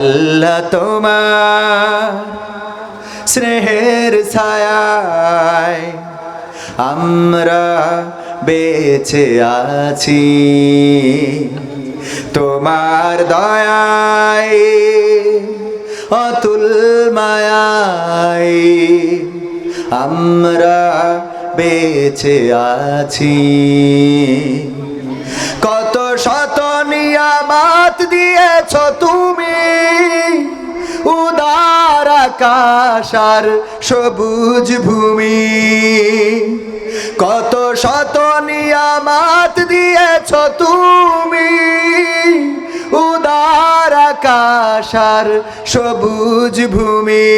আল্লাহ তোমার স্নেহের ছায়ায় আমরা বেঁচে আছি। তোমার দয়ায়, অতুল মায়ায় আমরা বেঁচে আছি। কত শত নিয়ামাত দিয়েছ তুমি আকাশ আর সবুজ ভূমি। কত শত নিয়ামাত দিয়েছ তুমি। আকাশ আর সবুজ ভূমি।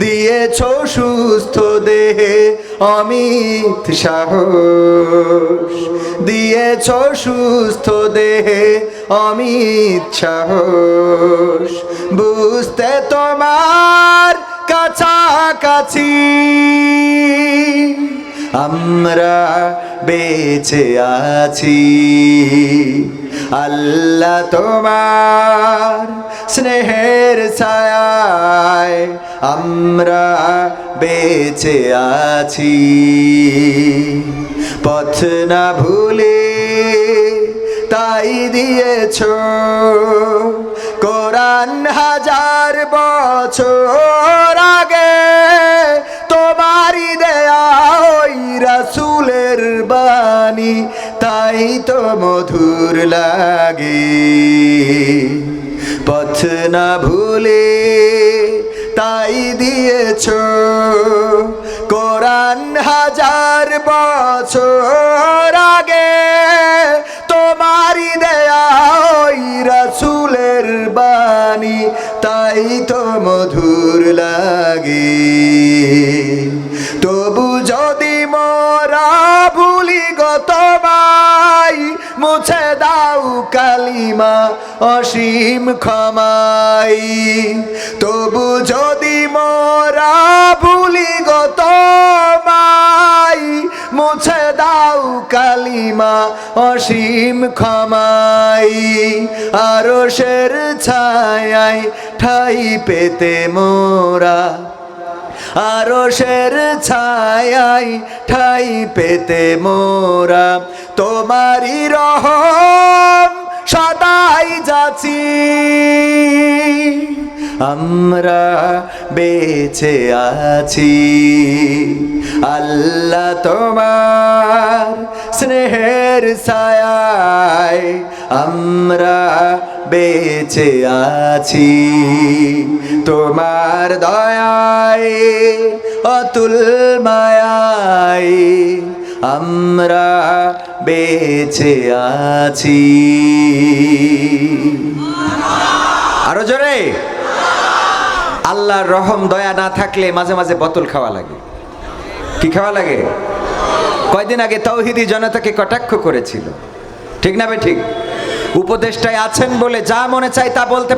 দিয়েছ সুস্থ দেহে অমিত সাহস। দিয়েছ সুস্থ দেহে অমিত সাহস। বুঝতে তোমার কাছাকাছি। আমরা বেঁচে আছি। আল্লাহ তোমার স্নেহের ছায়ায় আমরা বেঁচে আছি। পথ না ভুলে তাই দিয়েছ কোরআন হাজার বছর আগে। তোমারই দেয়া ওই রাসুলের বাণী তাই তো মধুর লাগে। পথ না ভুলে তাই দিয়েছ কোরআন হাজার বছর আগে। তোমারি দেয়া রাসুলের বাণী, তাই তো মধুর লাগে। দাও কালিমা অসীম ক্ষমাই। তবু যদি মরা ভুলি গত মাই, মুছে দাও কালিমা অসীম ক্ষমাই। আরও শের ছায় ঠাই পেতে মোরা আরও শের ছায় ঠাই পেতে মোরা। তোমারই রহ সদাই যাচ্ছি। আমরা বেছে আছি। আল্লাহ তোমার স্নেহের ছায়ায় আমরা বেঁচে আছি। তোমার দয়ায়, অতুল মায়ায় আমরা বেঁচে আছি। আরও জোরে? আল্লাহর রহম, দয়া না থাকলে মাঝে মাঝে বোতল খাওয়া লাগে। কি খাওয়া লাগে? কয়দিন আগে তৌহিদি জনতাকে কটাক্ষ করেছিল। ঠিক না বে ঠিক? উপদেষ্টায় আছেন বলে যা মনে চাই তা বলতে